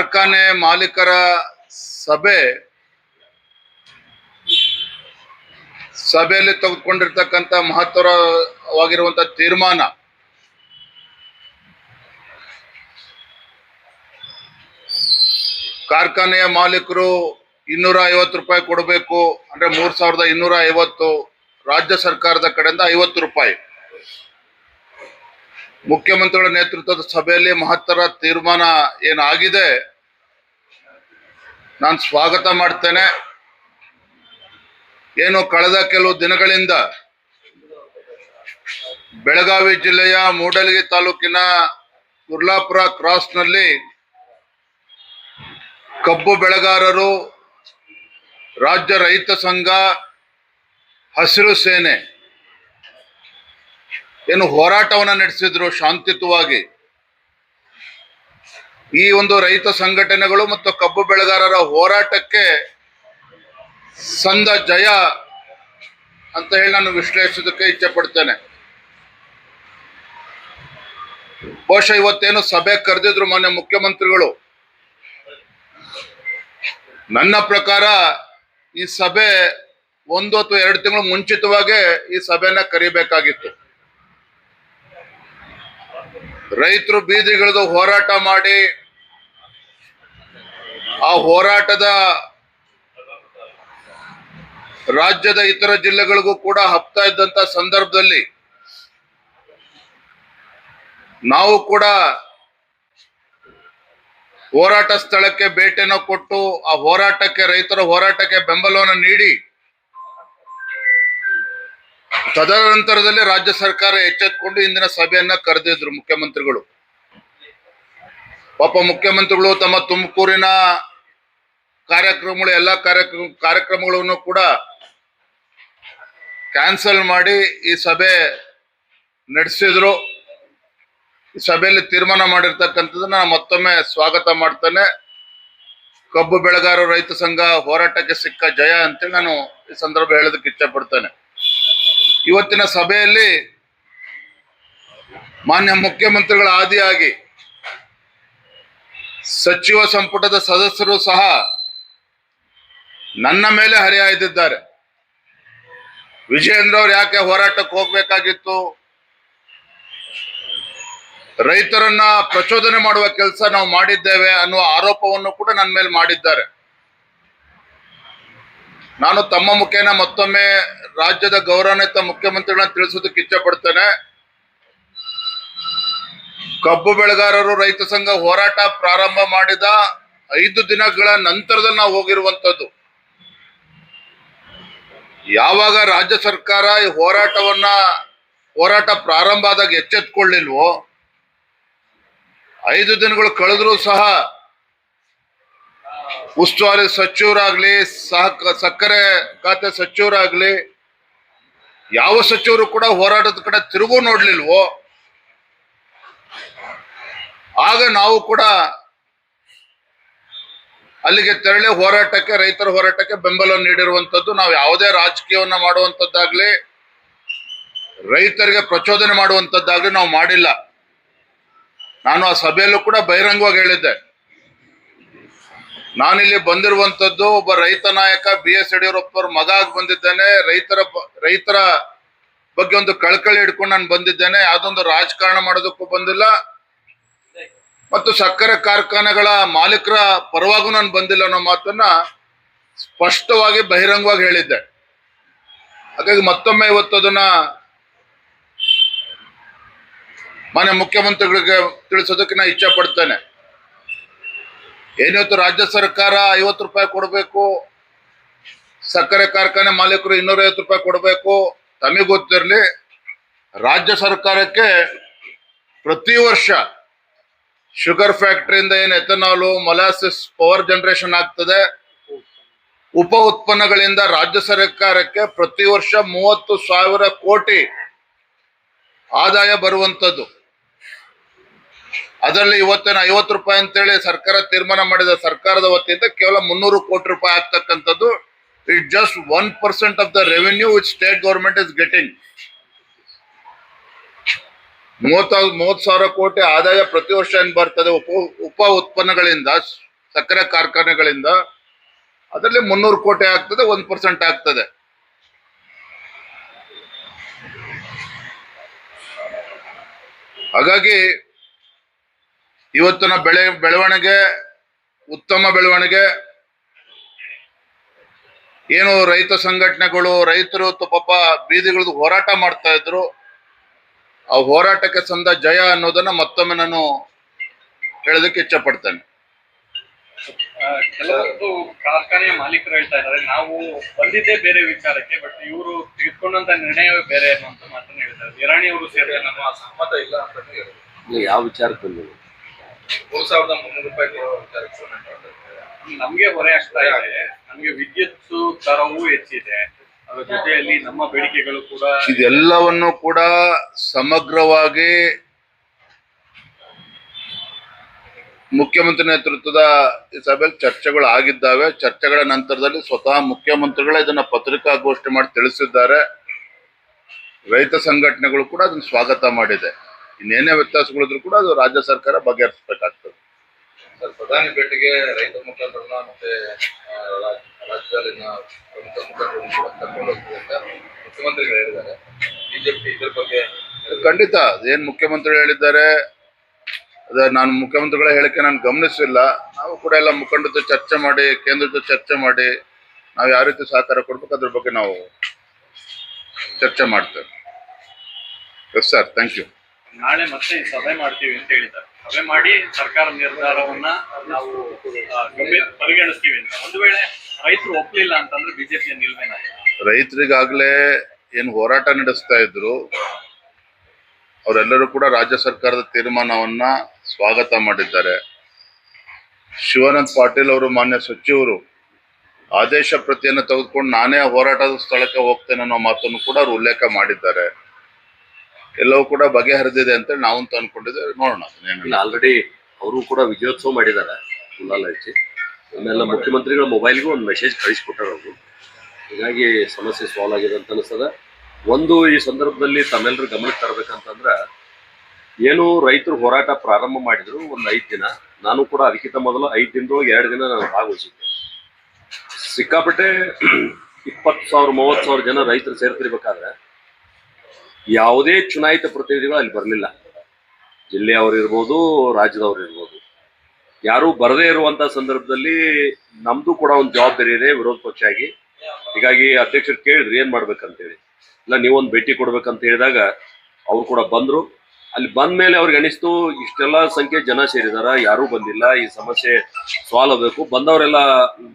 ಕಾರ್ಖಾನೆ ಮಾಲೀಕರ ಸಭೆ ಸಭೆಯಲ್ಲಿ ತೆಗೆದುಕೊಂಡಿರ್ತಕ್ಕಂಥ ಮಹತ್ವವಾಗಿರುವಂತಹ ತೀರ್ಮಾನ ಕಾರ್ಖಾನೆಯ ಮಾಲೀಕರು ಇನ್ನೂರ ಐವತ್ತು ರೂಪಾಯಿ ಕೊಡಬೇಕು ಅಂದ್ರೆ ಮೂರ್ ಸಾವಿರದ ಇನ್ನೂರ ಐವತ್ತು ರಾಜ್ಯ ಸರ್ಕಾರದ ಕಡೆಯಿಂದ ಐವತ್ತು ರೂಪಾಯಿ. ಮುಖ್ಯಮಂತ್ರಿಗಳ ನೇತೃತ್ವದ ಸಭೆಯಲ್ಲಿ ಮಹತ್ತರ ತೀರ್ಮಾನ ಏನಾಗಿದೆ? ನಾನು ಸ್ವಾಗತ ಮಾಡ್ತೇನೆ. ಏನು ಕಳೆದ ಕೆಲವು ದಿನಗಳಿಂದ ಬೆಳಗಾವಿ ಜಿಲ್ಲೆಯ ಮೂಡಲಗಿ ತಾಲೂಕಿನ ಕುರ್ಲಾಪುರ ಕ್ರಾಸ್ನಲ್ಲಿ ಕಬ್ಬು ಬೆಳೆಗಾರರು, ರಾಜ್ಯ ರೈತ ಸಂಘ, ಹಸಿರು ಸೇನೆ ಏನು ಹೋರಾಟವನ್ನ ನಡೆಸಿದ್ರು ಶಾಂತಿಯುತವಾಗಿ. ಈ ಒಂದು ರೈತ ಸಂಘಟನೆಗಳು ಮತ್ತು ಕಬ್ಬು ಬೆಳೆಗಾರರ ಹೋರಾಟಕ್ಕೆ ಸಂದ ಜಯ ಅಂತ ಹೇಳಿ ನಾನು ವಿಶ್ಲೇಷಿಸೋದಕ್ಕೆ ಇಚ್ಛೆ ಪಡ್ತೇನೆ. ಬಹುಶಃ ಇವತ್ತೇನು ಸಭೆ ಕರೆದಿದ್ರು ಮಾನ್ಯ ಮುಖ್ಯಮಂತ್ರಿಗಳು. ನನ್ನ ಪ್ರಕಾರ ಈ ಸಭೆ ಒಂದು ಅಥವಾ ಎರಡು ತಿಂಗಳು ಮುಂಚಿತವಾಗೇ ಈ ಸಭೆನ ಕರಿಬೇಕಾಗಿತ್ತು. ರೈತರು ಬೀದಿಗಿಳಿದು ಹೋರಾಟ ಮಾಡಿ, ಆ ಹೋರಾಟದ ರಾಜ್ಯದ ಇತರ ಜಿಲ್ಲೆಗಳಿಗೂ ಕೂಡ ಹಬ್ತಾ ಇದ್ದಂತ ಸಂದರ್ಭದಲ್ಲಿ ನಾವು ಕೂಡ ಹೋರಾಟ ಸ್ಥಳಕ್ಕೆ ಭೇಟಿಯನ್ನು ಕೊಟ್ಟು, ಆ ಹೋರಾಟಕ್ಕೆ, ರೈತರ ಹೋರಾಟಕ್ಕೆ ಬೆಂಬಲವನ್ನು ನೀಡಿ ತದನಂತರದಲ್ಲಿ ರಾಜ್ಯ ಸರ್ಕಾರ ಎಚ್ಚೆತ್ಕೊಂಡು ಇಂದಿನ ಸಭೆಯನ್ನ ಕರೆದಿದ್ರು ಮುಖ್ಯಮಂತ್ರಿಗಳು. ಪಾಪ ಮುಖ್ಯಮಂತ್ರಿಗಳು ತಮ್ಮ ತುಮಕೂರಿನ ಕಾರ್ಯಕ್ರಮಗಳು, ಎಲ್ಲ ಕಾರ್ಯಕ್ರಮ, ಕಾರ್ಯಕ್ರಮಗಳನ್ನು ಕೂಡ ಕ್ಯಾನ್ಸಲ್ ಮಾಡಿ ಈ ಸಭೆ ನಡೆಸಿದ್ರು. ಈ ಸಭೆಯಲ್ಲಿ ತೀರ್ಮಾನ ಮಾಡಿರ್ತಕ್ಕಂಥದ್ದನ್ನ ನಾನು ಮತ್ತೊಮ್ಮೆ ಸ್ವಾಗತ ಮಾಡ್ತೇನೆ. ಕಬ್ಬು ಬೆಳೆಗಾರರು, ರೈತ ಸಂಘ ಹೋರಾಟಕ್ಕೆ ಸಿಕ್ಕ ಜಯ ಅಂತೇಳಿ ನಾನು ಈ ಸಂದರ್ಭ ಹೇಳೋದಕ್ಕೆ ಇಚ್ಛೆ ಪಡ್ತೇನೆ. ಇವತ್ತಿನ ಸಭೆಯಲ್ಲಿ ಮಾನ್ಯ ಮುಖ್ಯಮಂತ್ರಿಗಳ ಆದಿಯಾಗಿ ಸಚಿವ ಸಂಪುಟದ ಸದಸ್ಯರು ಸಹ ನನ್ನ ಮೇಲೆ ಹರಿಹಾಯ್ದಿದ್ದಾರೆ ವಿಜಯೇಂದ್ರ ಅವರು ಯಾಕೆ ಹೋರಾಟಕ್ಕೆ ಹೋಗ್ಬೇಕಾಗಿತ್ತು? ರೈತರನ್ನ ಪ್ರಚೋದನೆ ಮಾಡುವ ಕೆಲಸ ನಾವು ಮಾಡಿದ್ದೇವೆ ಅನ್ನುವ ಆರೋಪವನ್ನು ಕೂಡ ನನ್ನ ಮೇಲೆ ಮಾಡಿದ್ದಾರೆ. ನಾನು ತಮ್ಮ ಮುಖೇನ ಮತ್ತೊಮ್ಮೆ ರಾಜ್ಯದ ಗೌರವಾನ್ವಿತ ಮುಖ್ಯಮಂತ್ರಿಗಳನ್ನ ತಿಳಿಸೋದಕ್ಕೆ ಇಚ್ಛೆ ಪಡ್ತೇನೆ. ಕಬ್ಬು ಬೆಳೆಗಾರರು ರೈತ ಸಂಘ ಹೋರಾಟ ಪ್ರಾರಂಭ ಮಾಡಿದ ಐದು ದಿನಗಳ ನಂತರದ ನಾವು ಹೋಗಿರುವಂತದ್ದು. ಯಾವಾಗ ರಾಜ್ಯ ಸರ್ಕಾರ ಈ ಹೋರಾಟವನ್ನ, ಹೋರಾಟ ಪ್ರಾರಂಭ ಆದಾಗ ಎಚ್ಚೆತ್ಕೊಳ್ಳಿಲ್ವೋ, ಐದು ದಿನಗಳು ಕಳೆದ್ರೂ ಸಹ ಉಸ್ತುವಾರಿ ಸಚಿವರಾಗ್ಲಿ ಸಹ ಸಕ್ಕರೆ ಖಾತೆ ಸಚಿವರಾಗ್ಲಿ, ಯಾವ ಸಚಿವರು ಕೂಡ ಹೋರಾಟದ ಕಡೆ ತಿರುಗೂ ನೋಡ್ಲಿಲ್ವೋ, ಆಗ ನಾವು ಕೂಡ ಅಲ್ಲಿಗೆ ತೆರಳಿ ಹೋರಾಟಕ್ಕೆ, ರೈತರ ಹೋರಾಟಕ್ಕೆ ಬೆಂಬಲ ನೀಡಿರುವಂತದ್ದು ನಾವು ಯಾವುದೇ ರಾಜಕೀಯವನ್ನ ಮಾಡುವಂತದ್ದಾಗ್ಲಿ ರೈತರಿಗೆ ಪ್ರಚೋದನೆ ಮಾಡುವಂತದ್ದಾಗ್ಲಿ ನಾವು ಮಾಡಿಲ್ಲ. ನಾನು ಆ ಸಭೆಯಲ್ಲೂ ಕೂಡ ಬಹಿರಂಗವಾಗಿ ಹೇಳಿದ್ದೆ. ನಾನಿಲ್ಲಿ ಬಂದಿರುವಂತದ್ದು ಒಬ್ಬ ರೈತ ನಾಯಕ ಬಿ ಎಸ್ ಯಡಿಯೂರಪ್ಪವ್ರ ಮಗ ಆಗಿ ಬಂದಿದ್ದೇನೆ. ರೈತರ ರೈತರ ಬಗ್ಗೆ ಒಂದು ಕಳಕಳಿ ಹಿಡ್ಕೊಂಡು ನಾನು ಬಂದಿದ್ದೇನೆ. ಯಾವುದೊಂದು ರಾಜಕಾರಣ ಮಾಡೋದಕ್ಕೂ ಬಂದಿಲ್ಲ. ಮತ್ತು ಸಕ್ಕರೆ ಕಾರ್ಖಾನೆಗಳ ಮಾಲೀಕರ ಪರವಾಗೂ ನಾನು ಬಂದಿಲ್ಲ ಅನ್ನೋ ಮಾತನ್ನ ಸ್ಪಷ್ಟವಾಗಿ ಬಹಿರಂಗವಾಗಿ ಹೇಳಿದ್ದೆ. ಹಾಗಾಗಿ ಮತ್ತೊಮ್ಮೆ ಇವತ್ತು ಅದನ್ನ ಮಾನ್ಯ ಮುಖ್ಯಮಂತ್ರಿಗಳಿಗೆ ತಿಳಿಸೋದಕ್ಕೆ ನಾನು ಇಚ್ಛೆ ಪಡ್ತೇನೆ. ಏನಿವತ್ತು ರಾಜ್ಯ ಸರ್ಕಾರ ಐವತ್ತು ರೂಪಾಯಿ ಕೊಡಬೇಕು, ಸಕ್ಕರೆ ಕಾರ್ಖಾನೆ ಮಾಲೀಕರು ಇನ್ನೂರೈವತ್ತು ರೂಪಾಯಿ ಕೊಡಬೇಕು, ತಮಗೆ ಗೊತ್ತಿರಲಿ, ರಾಜ್ಯ ಸರ್ಕಾರಕ್ಕೆ ಪ್ರತಿ ವರ್ಷ ಶುಗರ್ ಫ್ಯಾಕ್ಟ್ರಿಯಿಂದ ಏನು ಎಥನಾಲು, ಮೊಲಾಸಿಸ್, ಪವರ್ ಜನರೇಷನ್ ಆಗ್ತದೆ. ಉಪ ಉತ್ಪನ್ನಗಳಿಂದ ರಾಜ್ಯ ಸರ್ಕಾರಕ್ಕೆ ಪ್ರತಿ ವರ್ಷ ಮೂವತ್ತು ಸಾವಿರ ಕೋಟಿ ಆದಾಯ ಬರುವಂತದ್ದು ಅದರಲ್ಲಿ ಇವತ್ತಿನ ಐವತ್ತು ರೂಪಾಯಿ ಅಂತೇಳಿ ಸರ್ಕಾರ ತೀರ್ಮಾನ ಮಾಡಿದ ಸರ್ಕಾರದ ವತಿಯಿಂದ ಕೇವಲ ಮುನ್ನೂರು ಕೋಟಿ ರೂಪಾಯಿ ಆಗ್ತಕ್ಕಂಥದ್ದು. It just one percent of the revenue which state government is getting ಮೂವತ್ತ ಮೂವತ್ತು ಸಾವಿರ ಕೋಟಿ ಆದಾಯ ಪ್ರತಿ ವರ್ಷ ಏನು ಬರ್ತದೆ? ಉಪ ಉಪ ಉತ್ಪನ್ನಗಳಿಂದ, ಸಕ್ಕರೆ ಕಾರ್ಖಾನೆಗಳಿಂದ ಅದರಲ್ಲಿ ಮುನ್ನೂರು ಕೋಟಿ ಆಗ್ತದೆ, ಒಂದು ಪರ್ಸೆಂಟ್ ಆಗ್ತದೆ. ಹಾಗಾಗಿ ಇವತ್ತಿನ ಬೆಳೆ ಬೆಳವಣಿಗೆ ಉತ್ತಮ ಬೆಳವಣಿಗೆ ಏನು ರೈತ ಸಂಘಟನೆಗಳು ರೈತರು ತಪ್ಪ ಪಾಪ ಬೀದಿಗಳದ್ದು ಹೋರಾಟ ಮಾಡ್ತಾ ಇದ್ರು. ಆ ಹೋರಾಟಕ್ಕೆ ಸಂದ ಜಯ ಅನ್ನೋದನ್ನ ಮತ್ತೊಮ್ಮೆ ನಾನು ಹೇಳೋದಕ್ಕೆ ಇಚ್ಛೆ ಪಡ್ತೇನೆ ಆ, ಕೆಲವೊಂದು ಕಾರ್ಖಾನೆಯ ಮಾಲೀಕರು ಹೇಳ್ತಾ ಇದ್ದಾರೆ ನಾವು ಬಂದಿದ್ದೇ ಬೇರೆ ವಿಚಾರಕ್ಕೆ ಬಟ್ ಇವರು ತೆಗೆದುಕೊಂಡಂತ ನಿರ್ಣಯವೇ ಬೇರೆ ಅನ್ನುವಂತ ಮಾತನ್ನ ಹೇಳ್ತಾರೆ ಇರಾಣಿ ಅವರು ಸೇರಿದ ನಮ್ಮ ಸಮ್ಮತ ಇಲ್ಲ ಅಂತ ಯಾವ ವಿಚಾರಕ್ಕೆ ಬಂದಿದೆ ಮೂರ್ ಸಾವಿರದ ಮುನ್ನೂರು ರೂಪಾಯಿ ಕೊಡೋ. ನಮ್ಗೆ ಹೊರೆ ಆಗ್ತಾ ಇದೆ. ನಮ್ಗೆ ವಿದ್ಯುತ್ ದರವೂ ಹೆಚ್ಚಿದೆ. ಅದರ ಜೊತೆಯಲ್ಲಿ ನಮ್ಮ ಬೇಡಿಕೆಗಳು ಕೂಡ ಇದೆಲ್ಲವನ್ನು ಕೂಡ ಸಮಗ್ರವಾಗಿ ಮುಖ್ಯಮಂತ್ರಿ ನೇತೃತ್ವದ ಈ ಸಭೆಯಲ್ಲಿ ಚರ್ಚೆಗಳು ಆಗಿದ್ದಾವೆ. ಚರ್ಚೆಗಳ ನಂತರದಲ್ಲಿ ಸ್ವತಃ ಮುಖ್ಯಮಂತ್ರಿಗಳೇ ಇದನ್ನ ಪತ್ರಿಕಾಗೋಷ್ಠಿ ಮಾಡಿ ತಿಳಿಸಿದ್ದಾರೆ. ರೈತ ಸಂಘಟನೆಗಳು ಕೂಡ ಅದನ್ನ ಸ್ವಾಗತ ಮಾಡಿದೆ. ಇನ್ನೇನೇ ವ್ಯತ್ಯಾಸಗಳಿದ್ರು ಕೂಡ ಅದು ರಾಜ್ಯ ಸರ್ಕಾರ ಬಗೆಹರಿಸಬೇಕಾಗ್ತದೆ. ಸರ್ ಪ್ರಧಾನಿ ಭೇಟಿಗೆ ರೈತ ಮುಖಂಡರನ್ನ ಮತ್ತೆ ರಾಜ್ಯದಲ್ಲಿನ ಪ್ರಮುಖ ಮುಖಂಡರನ್ನು ಕೂಡ ಕರ್ಕೊಂಡು ಹೋಗ್ತಿದ್ದ ಮುಖ್ಯಮಂತ್ರಿಗಳು ಹೇಳಿದ್ದಾರೆ. ಬಿಜೆಪಿ ಇದ್ರ ಬಗ್ಗೆ ಖಂಡಿತ ಏನ್ ಮುಖ್ಯಮಂತ್ರಿಗಳು ಹೇಳಿದ್ದಾರೆ ಅದ ನಾನು ಮುಖ್ಯಮಂತ್ರಿಗಳ ಹೇಳಿಕೆ ನಾನು ಗಮನಿಸಿಲ್ಲ. ನಾವು ಕೂಡ ಎಲ್ಲ ಮುಖಂಡದ ಚರ್ಚೆ ಮಾಡಿ ಕೇಂದ್ರದ ಚರ್ಚೆ ಮಾಡಿ ನಾವು ಯಾವ ರೀತಿ ಸಹಕಾರ ಕೊಡ್ಬೇಕು ಅದ್ರ ಬಗ್ಗೆ ನಾವು ಚರ್ಚೆ ಮಾಡ್ತೇವೆ. ಎಸ್ ಸರ್ ಥ್ಯಾಂಕ್ ಯು ನಾಳೆ ಮತ್ತೆ ಸಭೆ ಮಾಡ್ತೀವಿ ಅಂತ ಹೇಳಿದ್ದಾರೆ. ಸಭೆ ಮಾಡಿ ಸರ್ಕಾರ ನಿರ್ಧಾರವನ್ನ ನಾವು ಪರಿಗಣಿಸ್ತೀವಿ ಅಂತ. ಒಂದು ವೇಳೆ ರೈತರು ಒಪ್ಪಲಿಲ್ಲ ಅಂತಂದ್ರೆ ಬಿಜೆಪಿಯ ನಿಲ್ವೇನ ರೈತರಿಗಾಗಲೇ ಏನು ಹೋರಾಟ ನಡೆಸ್ತಾ ಇದ್ರು, ಅವರೆಲ್ಲರೂ ಕೂಡ ರಾಜ್ಯ ಸರ್ಕಾರದ ತೀರ್ಮಾನವನ್ನ ಸ್ವಾಗತ ಮಾಡಿದ್ದಾರೆ. ಶಿವಾನಂದ್ ಪಾಟೀಲ್ ಅವರು ಮಾನ್ಯ ಸಚಿವರು, ಆದೇಶ ಪ್ರತಿಯನ್ನು ತೆಗೆದುಕೊಂಡು ನಾನೇ ಹೋರಾಟದ ಸ್ಥಳಕ್ಕೆ ಹೋಗ್ತೇನೆ ಅನ್ನೋ ಮಾತನ್ನು ಕೂಡ ಅವರು ಉಲ್ಲೇಖ ಮಾಡಿದ್ದಾರೆ. ಎಲ್ಲವೂ ಕೂಡ ಬಗೆಹರಿದಿದೆ ಅಂತೇಳಿ ನಾವಂತೂ ಅನ್ಕೊಂಡಿದ್ದೇವೆ ನೋಡೋಣ. ಆಲ್ರೆಡಿ ಅವರು ಕೂಡ ವಿಜಯೋತ್ಸವ ಮಾಡಿದ್ದಾರೆ ಗುಲಾಲ್ ಹಚ್ಚಿ ಆಮೇಲೆ ಮುಖ್ಯಮಂತ್ರಿಗಳ ಮೊಬೈಲ್ಗೂ ಒಂದು ಮೆಸೇಜ್ ಕಳಿಸ್ಕೊಟ್ಟಾರ ಅವರು. ಹೀಗಾಗಿ ಸಮಸ್ಯೆ ಸಾಲ್ವ್ ಆಗಿದೆ ಅಂತ ಅನಿಸ್ತದ. ಒಂದು, ಈ ಸಂದರ್ಭದಲ್ಲಿ ತಮ್ಮೆಲ್ಲರೂ ಗಮನಕ್ಕೆ ತರಬೇಕಂತಂದ್ರ, ಏನು ರೈತರು ಹೋರಾಟ ಪ್ರಾರಂಭ ಮಾಡಿದ್ರು ಒಂದು ಐದು ದಿನ. ನಾನು ಕೂಡ ಅದಕ್ಕಿಂತ ಮೊದಲು ಐದು ದಿನದೊಳಗೆ ಎರಡು ದಿನ ನಾನು ಭಾಗವಹಿಸಿದ್ದೆ. ಸಿಕ್ಕಾಪಟ್ಟೆ ಇಪ್ಪತ್ತು ಸಾವಿರ, ಮೂವತ್ತು ಸಾವಿರ ಜನ ರೈತರು ಸೇರ್ತಿರ್ಬೇಕಾದ್ರೆ ಯಾವುದೇ ಚುನಾಯಿತ ಪ್ರತಿನಿಧಿಗಳು ಅಲ್ಲಿ ಬರಲಿಲ್ಲ. ಜಿಲ್ಲೆಯವರು ಇರ್ಬೋದು ರಾಜ್ಯದವ್ರು ಇರ್ಬೋದು ಯಾರು ಬರದೇ ಇರುವಂತಹ ಸಂದರ್ಭದಲ್ಲಿ ನಮ್ದು ಕೂಡ ಒಂದು ಜವಾಬ್ದಾರಿ ಇದೆ ವಿರೋಧ ಪಕ್ಷ ಆಗಿ ಹೀಗಾಗಿ ಅಧ್ಯಕ್ಷರು ಕೇಳಿದ್ರು, ಏನ್ ಮಾಡ್ಬೇಕಂತೇಳಿ. ಇಲ್ಲ, ನೀವೊಂದು ಭೇಟಿ ಕೊಡ್ಬೇಕಂತ ಹೇಳಿದಾಗ ಅವ್ರು ಕೂಡ ಬಂದ್ರು. ಅಲ್ಲಿ ಬಂದ ಮೇಲೆ ಅವ್ರಿಗೆ ಅನಿಸ್ತು, ಇಷ್ಟೆಲ್ಲ ಸಂಖ್ಯೆ ಜನ ಸೇರಿದಾರ, ಯಾರೂ ಬಂದಿಲ್ಲ, ಈ ಸಮಸ್ಯೆ ಸಾಲ್ವ್ ಆಗಬೇಕು. ಬಂದವರೆಲ್ಲ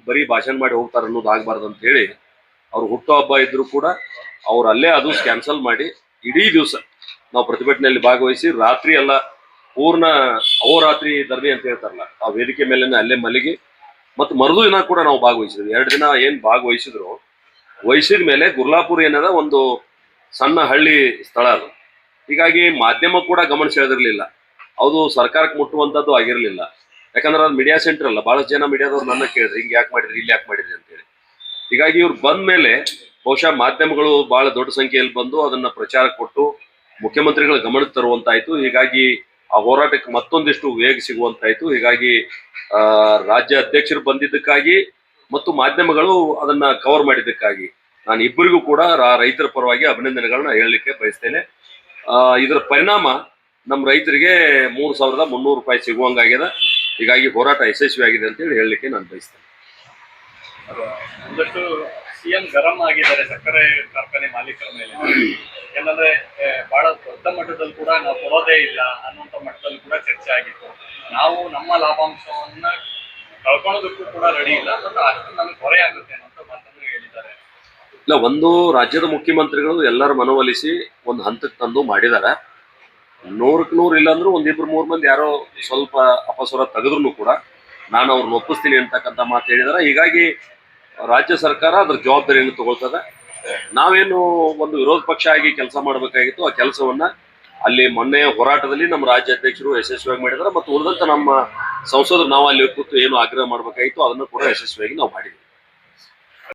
ಬರೀ ಭಾಷಣ ಮಾಡಿ ಹೋಗ್ತಾರ ಅನ್ನೋದು ಆಗ್ಬಾರ್ದು ಅಂತ ಹೇಳಿ, ಅವ್ರು ಹುಟ್ಟುಹಬ್ಬ ಇದ್ರು ಕೂಡ ಅವ್ರು ಅಲ್ಲೇ ಅದು ಕ್ಯಾನ್ಸಲ್ ಮಾಡಿ ಇಡೀ ದಿವಸ ನಾವು ಪ್ರತಿಭಟನೆಯಲ್ಲಿ ಭಾಗವಹಿಸಿ ರಾತ್ರಿ ಎಲ್ಲ ಪೂರ್ಣ ಅಹೋರಾತ್ರಿ ಧರಣಿ ಅಂತ ಹೇಳ್ತಾರಲ್ಲ, ಆ ವೇದಿಕೆ ಮೇಲೆ ಅಲ್ಲೇ ಮಲಗಿ ಮತ್ತು ಮರುದು ದಿನ ಕೂಡ ನಾವು ಭಾಗವಹಿಸಿದ್ವಿ. ಎರಡು ದಿನ ಏನು ಭಾಗವಹಿಸಿದ್ರು, ವಹಿಸಿದ ಮೇಲೆ ಗುರ್ಲಾಪುರ ಏನದ ಒಂದು ಸಣ್ಣ ಹಳ್ಳಿ ಸ್ಥಳ ಅದು. ಹೀಗಾಗಿ ಮಾಧ್ಯಮ ಕೂಡ ಗಮನ ಸೆಳೆದಿರಲಿಲ್ಲ. ಅದು ಸರ್ಕಾರಕ್ಕೆ ಮುಟ್ಟುವಂಥದ್ದು ಆಗಿರಲಿಲ್ಲ. ಯಾಕಂದ್ರೆ ಅದು ಮೀಡಿಯಾ ಸೆಂಟರ್ ಅಲ್ಲ, ಬಹಳಷ್ಟು ಜನ ಮೀಡಿಯಾದವ್ರು ನನ್ನ ಕೇಳಿದ್ರು, ಹಿಂಗೆ ಯಾಕೆ ಮಾಡಿದ್ರಿ, ಇಲ್ಲಿ ಯಾಕೆ ಮಾಡಿದ್ರಿ ಅಂತೇಳಿ. ಹೀಗಾಗಿ ಇವ್ರು ಬಂದ ಮೇಲೆ ಬಹುಶಃ ಮಾಧ್ಯಮಗಳು ಬಹಳ ದೊಡ್ಡ ಸಂಖ್ಯೆಯಲ್ಲಿ ಬಂದು ಅದನ್ನ ಪ್ರಚಾರ ಕೊಟ್ಟು ಮುಖ್ಯಮಂತ್ರಿಗಳ ಗಮನಕ್ಕೆ ತರುವಂತಾಯ್ತು. ಹೀಗಾಗಿ ಆ ಹೋರಾಟಕ್ಕೆ ಮತ್ತೊಂದಿಷ್ಟು ವೇಗ ಸಿಗುವಂತಾಯ್ತು. ಹೀಗಾಗಿ ರಾಜ್ಯ ಅಧ್ಯಕ್ಷರು ಬಂದಿದ್ದಕ್ಕಾಗಿ ಮತ್ತು ಮಾಧ್ಯಮಗಳು ಅದನ್ನ ಕವರ್ ಮಾಡಿದ್ದಕ್ಕಾಗಿ ನಾನು ಇಬ್ಬರಿಗೂ ಕೂಡ ರೈತರ ಪರವಾಗಿ ಅಭಿನಂದನೆಗಳನ್ನ ಹೇಳಲಿಕ್ಕೆ ಬಯಸ್ತೇನೆ. ಇದರ ಪರಿಣಾಮ ನಮ್ಮ ರೈತರಿಗೆ ಮೂರು ಸಾವಿರದ ಮುನ್ನೂರು ರೂಪಾಯಿ ಸಿಗುವಂಗಾಗ್ಯದ. ಹೀಗಾಗಿ ಹೋರಾಟ ಯಶಸ್ವಿಯಾಗಿದೆ ಅಂತೇಳಿ ಹೇಳಲಿಕ್ಕೆ ನಾನು ಬಯಸ್ತೇನೆ. ಸಿಎಂ ಗರಂ ಆಗಿದ್ದಾರೆ ಸಕ್ಕರೆ ಕಾರ್ಖಾನೆ ಮಾಲೀಕರ ಮೇಲೆ. ಏನಂದ್ರೆ ಬಹಳ ದೊಡ್ಡ ಮಟ್ಟದಲ್ಲಿ ಕೂಡ ನಾವು ಕೊಡೋದೇ ಇಲ್ಲ ಅನ್ನುವಂತ ಮಟ್ಟದಲ್ಲಿ ಕೂಡ ಚರ್ಚೆ ಆಗಿತ್ತು. ನಾವು ನಮ್ಮ ಲಾಭಾಂಶವನ್ನ ಕಳ್ಕೊಳ್ಳೋದಕ್ಕೂ ಕೂಡ ರೆಡಿ ಇಲ್ಲ. ಮತ್ತು ಅಷ್ಟು ನಮ್ಗೆ ಹೊರೆ ಆಗುತ್ತೆ ಅನ್ನೋಂಥ ಮಾತನ್ನು ಹೇಳಿದ್ದಾರೆ. ಇಲ್ಲ, ಒಂದು ರಾಜ್ಯದ ಮುಖ್ಯಮಂತ್ರಿಗಳು ಎಲ್ಲರ ಮನವೊಲಿಸಿ ಒಂದು ಹಂತಕ್ಕೆ ತಂದು ಮಾಡಿದ್ದಾರೆ. ನೂರಕ್ಕೆ ನೂರು ಇಲ್ಲ ಅಂದ್ರೂ ಒಂದಿಬ್ರು ಮೂರು ಮಂದಿ ಯಾರೋ ಸ್ವಲ್ಪ ಅಪಸ್ವರ ತೆಗೆದ್ರು ಕೂಡ ನಾನು ಅವ್ರನ್ನ ಒಪ್ಪಿಸ್ತೀನಿ ಅಂತಕ್ಕಂಥ ಮಾತು ಹೇಳಿದಾರೆ ಹೀಗಾಗಿ ರಾಜ್ಯ ಸರ್ಕಾರ ಅದ್ರ ಜವಾಬ್ದಾರಿಯನ್ನು ತಗೊಳ್ತದೆ. ನಾವೇನು ಒಂದು ವಿರೋಧ ಪಕ್ಷ ಆಗಿ ಕೆಲಸ ಮಾಡಬೇಕಾಗಿತ್ತು, ಆ ಕೆಲಸವನ್ನ ಅಲ್ಲಿ ಮೊನ್ನೆ ಹೋರಾಟದಲ್ಲಿ ನಮ್ಮ ರಾಜ್ಯ ಅಧ್ಯಕ್ಷರು ಯಶಸ್ವಿಯಾಗಿ ಮಾಡಿದ್ದಾರೆ. ಮತ್ತು ಉಳಿದಂತ ನಮ್ಮ ಸಂಸದರು ನಾವು ಅಲ್ಲಿ ಕೂತು ಏನು ಆಗ್ರಹ ಮಾಡಬೇಕಾಗಿತ್ತು, ಅದನ್ನು ಕೂಡ ಯಶಸ್ವಿಯಾಗಿ ನಾವು ಮಾಡಿದ್ವಿ.